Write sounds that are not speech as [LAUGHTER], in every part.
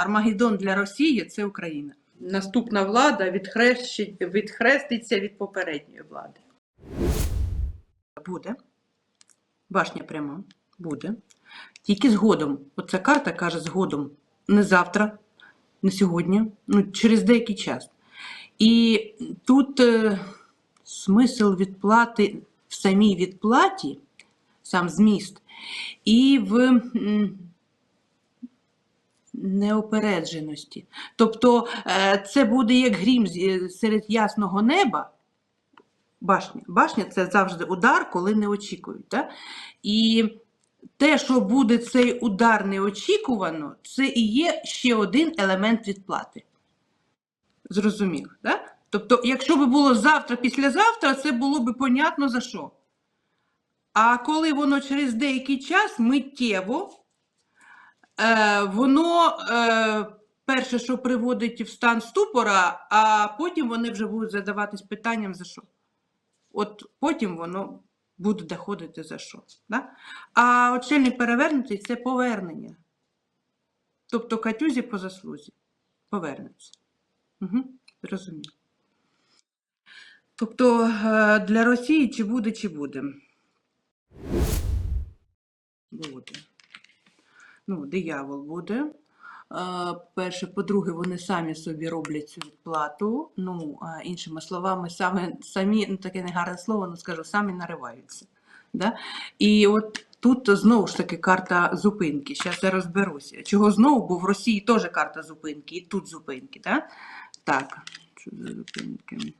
Армагеддон для Росії це Україна. Наступна влада відхреститься від попередньої влади. Буде. Башня пряма. Буде. Тільки згодом. Оця карта каже згодом. Не завтра, не сьогодні, ну, через деякий час. І тут е, смисл відплати в самій відплаті, сам зміст, і в м, неопередженості. Тобто е, це буде як грім е, серед ясного неба. Башня. Башня це завжди удар, коли не очікують. Да? І те, що буде цей удар неочікувано, це і є ще один елемент відплати. Зрозумів, да? Тобто, якщо б було завтра, післязавтра, це було б понятно за що. А коли воно через деякий час миттєво, е, воно е, перше, що приводить в стан ступора, а потім вони вже будуть задаватись питанням за що. От потім воно буде доходити за що. Да? А очельник перевернутий це повернення. Тобто Катюзі по заслузі повернеться. Угу, зрозуміло. Тобто е, для Росії чи буде, чи. Буде. Ну, диявол буде. Е, Перше, по-друге, вони самі собі роблять цю відплату. Ну, іншими словами, самі, самі ну таке негарне слово, ну скажу, самі нариваються. Да? І от тут знову ж таки карта зупинки. Зараз я розберуся. Чого знову? Бо в Росії теж карта зупинки, і тут зупинки. Да? Так, що за зупинки?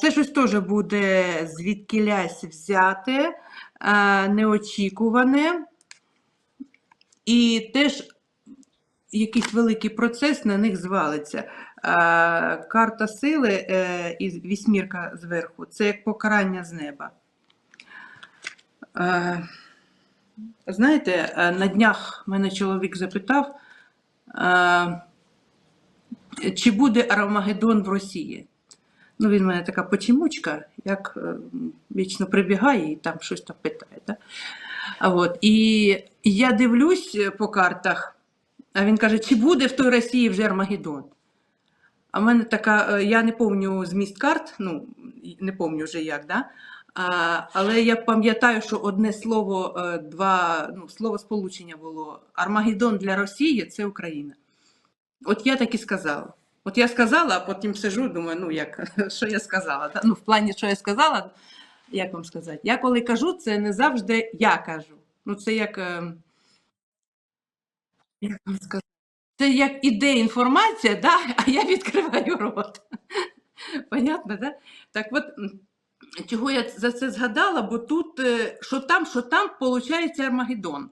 Це щось теж буде звідкілясь взяте, неочікуване. І теж якийсь великий процес на них звалиться. Карта сили е, і вісьмірка зверху це як покарання з неба. Знаєте, е, на днях мене чоловік запитав, чи буде Армагеддон в Росії. Ну, він в мене така почемучка, як е, вічно прибігає і там щось там питає. Да? От, і я дивлюсь е, по картах, а він каже, чи буде в той Росії вже Армагеддон? А в мене така, е, я не пам'ятаю зміст карт, ну, не пам'ятаю вже як, да? а, але я пам'ятаю, що одне слово, е, два, ну, слово сполучення було Армагеддон для Росії це Україна. От я так і сказала. От я сказала, а потім сижу, думаю, ну як, [LAUGHS] що я сказала? да? Ну, в плані, що я сказала, як вам сказати? Я коли кажу, це не завжди я кажу. Ну, це як, е, як вам сказати? Це як іде інформація, да? а я відкриваю рот. Понятно, да? Так от, чого я за це згадала, бо тут, е, що там, що там, виходить Армагеддон.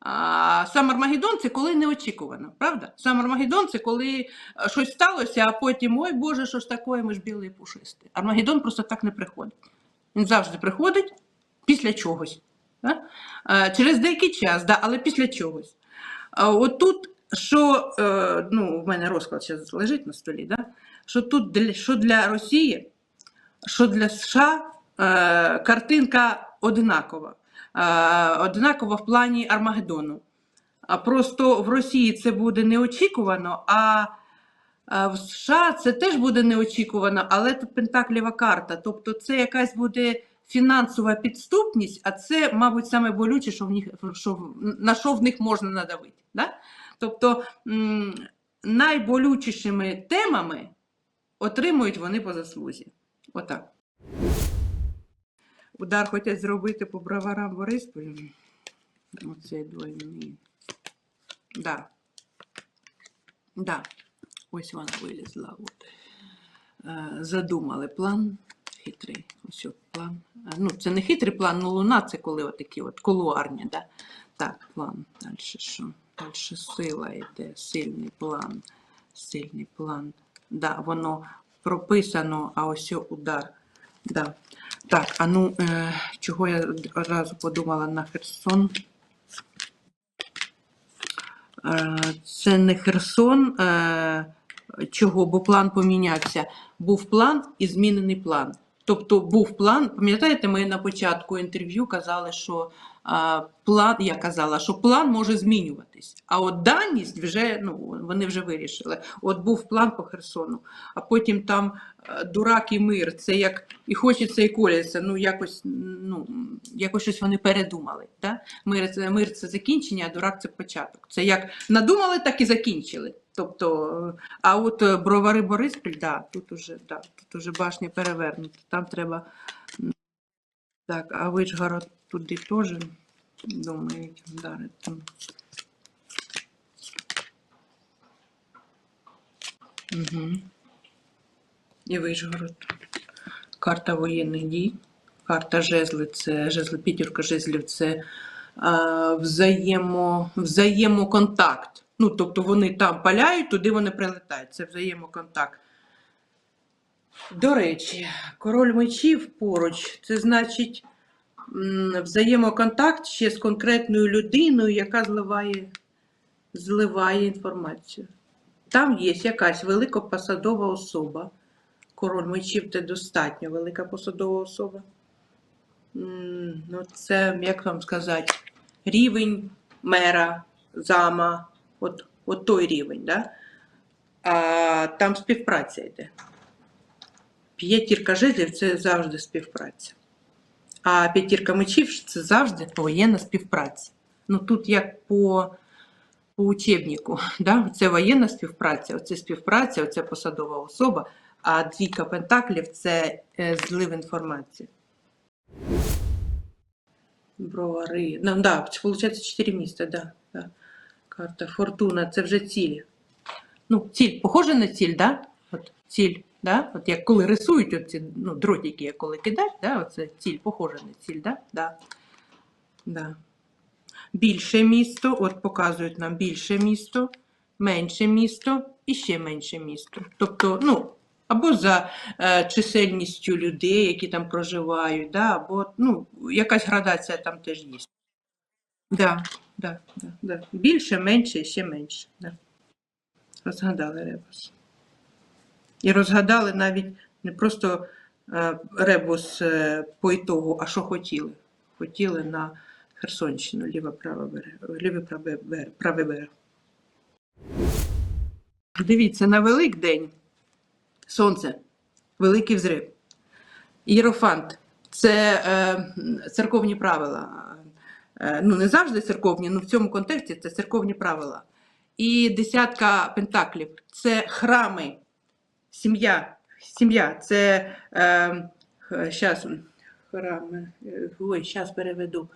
А сам Армагеддон це коли неочікувано, правда? Сам Армагеддон це коли е, щось сталося, а потім, ой Боже, що ж таке, ми ж білий і пушистий. Армагеддон просто так не приходить. Він завжди приходить після чогось. Да? Е, Через деякий час, да, але після чогось. От тут, що е, ну, в мене розклад зараз лежить на столі, да? що тут що для Росії, що для США картинка одинакова. Е, одинакова в плані Армагеддону. Просто в Росії це буде неочікувано, а а в США це теж буде неочікувано, але тут пентаклєва карта. Тобто це якась буде фінансова підступність, а це, мабуть, саме болюче, що в них, що, на що в них можна надавити. Да? Тобто найболючішими темами отримують вони по заслузі. Отак. Удар хочуть зробити по броварам Борисполю. Оце двойний. Да. Да. Ось вона вилізла. От. Е, Задумали план. Хитрий. Ось план. Е, Ну, це не хитрий план, ну луна це коли отакі от колуарні. Да? Так, план. Далі що? Далі сила йде, сильний план. Сильний план. Да, воно прописано, а ось удар. Да. Так, а ну, е, чого я одразу подумала на Херсон? Е, Це не Херсон. е, Чого? Бо план помінявся. Був план і змінений план. Тобто був план. Пам'ятаєте, ми на початку інтерв'ю казали, що а, план, я казала, що план може змінюватись. А от даність вже ну, вони вже вирішили. От був план по Херсону, а потім там е, дурак і мир. Це як і хочеться, і коляться. Ну якось, ну якось щось вони передумали. Да? Мир це мир це закінчення, а дурак це початок. Це як надумали, так і закінчили. Тобто, е, а от е, бровари Бориспіль, да, тут уже, да, тут уже башня перевернута. Там треба. Так, а Вишгород туди теж думають вдарити. Угу. І Вишгород. Карта воєнних дій. Карта жезли це жезли, п'ятірка жезлів це а, взаємо, взаємоконтакт. Ну, тобто вони там паляють, туди вони прилетають. Це взаємоконтакт. До речі, король мечів поруч, це значить взаємоконтакт ще з конкретною людиною, яка зливає, зливає інформацію. Там є якась великопосадова особа. Король мечів це достатньо велика посадова особа. Ну, це, як вам сказати, рівень мера, зама, от, от той рівень, да? а там співпраця йде. П'ятірка жезлів це завжди співпраця. А п'ятірка мечів це завжди воєнна співпраця. Ну тут як по, по учебнику, да? це воєнна співпраця, оце співпраця, оце посадова особа, а двійка пентаклів це е, злив інформації. Бровари. Ну, да, виходить 4 міста, да, да. Карта Фортуна, це вже ціль. Ну, ціль, похоже на ціль, да? От ціль, да? От як коли рисують оці, ну, дротики, як коли кидають, да? Оце ціль, похоже на ціль, да? Да. Да. Більше місто, от показують нам більше місто, менше місто і ще менше місто. Тобто, ну, або за е, чисельністю людей, які там проживають, да? або ну, якась градація там теж є. Да, да, да, да. Більше, менше і ще менше. Да. Розгадали ребус. І розгадали навіть не просто е, ребус е, по ітогу, а що хотіли. Хотіли на Херсонщину, ліве праве берег, ліве праве берег. Дивіться, на Великдень сонце, великий взрив. Єрофант це е, церковні правила. Е, ну, не завжди церковні, але в цьому контексті це церковні правила. І десятка пентаклів це храми, сім'я. Сім'я це е, щас, храми. Ой, зараз переведу.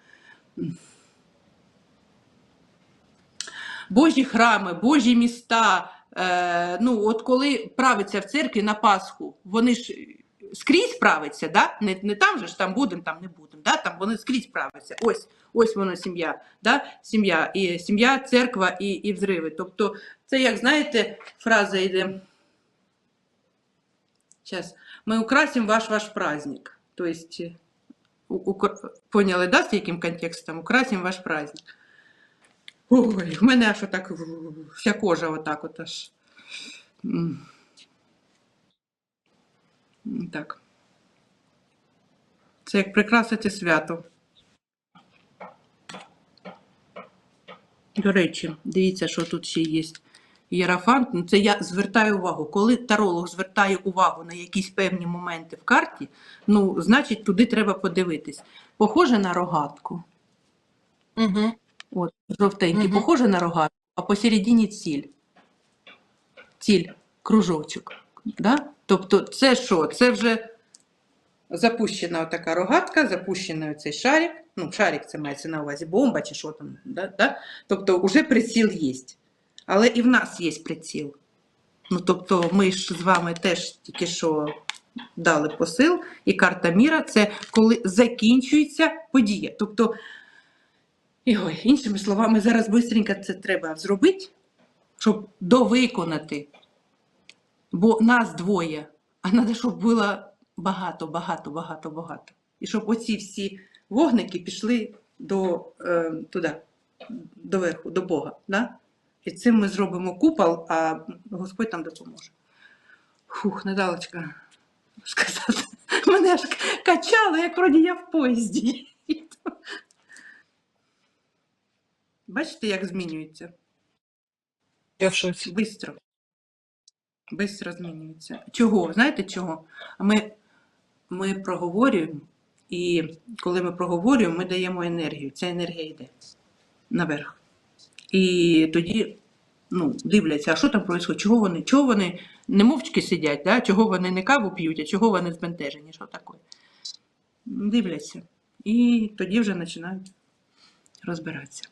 Божі храми, Божі міста. Е, ну, от коли правиться в церкві на Пасху, вони ж скрізь правиться, да? не, не там же ж там будемо, там не будемо, да? там вони скрізь правиться. Ось, ось воно сім'я. Да? Сім'я, і сім'я, церква і, і взриви. Тобто, це як знаєте, фраза йде. Сейчас. Ми украсимо ваш ваш праздник. Тобто, поняли, да, з яким контекстом? Украсимо ваш праздник. Ой, в мене аж отак вся кожа отак от аж. Так. Це як прикрасити свято. До речі, дивіться, що тут ще є. Єрафант, ну це я звертаю увагу. Коли таролог звертає увагу на якісь певні моменти в карті, ну, значить, туди треба подивитись. Похоже на рогатку. Угу. От, жовтенький, Мгм. похоже на рогатку, а посередині ціль. Ціль, кружочок. Да? Тобто, це що? Це вже запущена така рогатка, запущений цей шарик. Ну, шарик це мається на увазі, бомба чи що там. Да? Да? Тобто, вже приціл є. Але і в нас є приціл. Ну, тобто, ми ж з вами теж тільки що дали посил, і карта міра це коли закінчується подія. Тобто, ой, іншими словами, зараз швидко це треба зробити, щоб довиконати. Бо нас двоє, а треба, щоб було багато, багато, багато, багато. І щоб оці всі вогники пішли до, е, туди, до верху, до Бога. Да? І цим ми зробимо купол, а Господь нам допоможе. Фух, Наталочка, сказати. [LAUGHS] Мене аж качало, як вроді я в поїзді. Бачите, як змінюється? Я в шоці. Бистро. Бистро змінюється. Чого? Знаєте чого? Ми, ми проговорюємо, і коли ми проговорюємо, ми даємо енергію. Ця енергія йде наверх. І тоді ну, дивляться, а що там відбувається, чого вони, чого вони не мовчки сидять, да? чого вони не каву п'ють, а чого вони збентежені, що таке. Дивляться. І тоді вже починають розбиратися.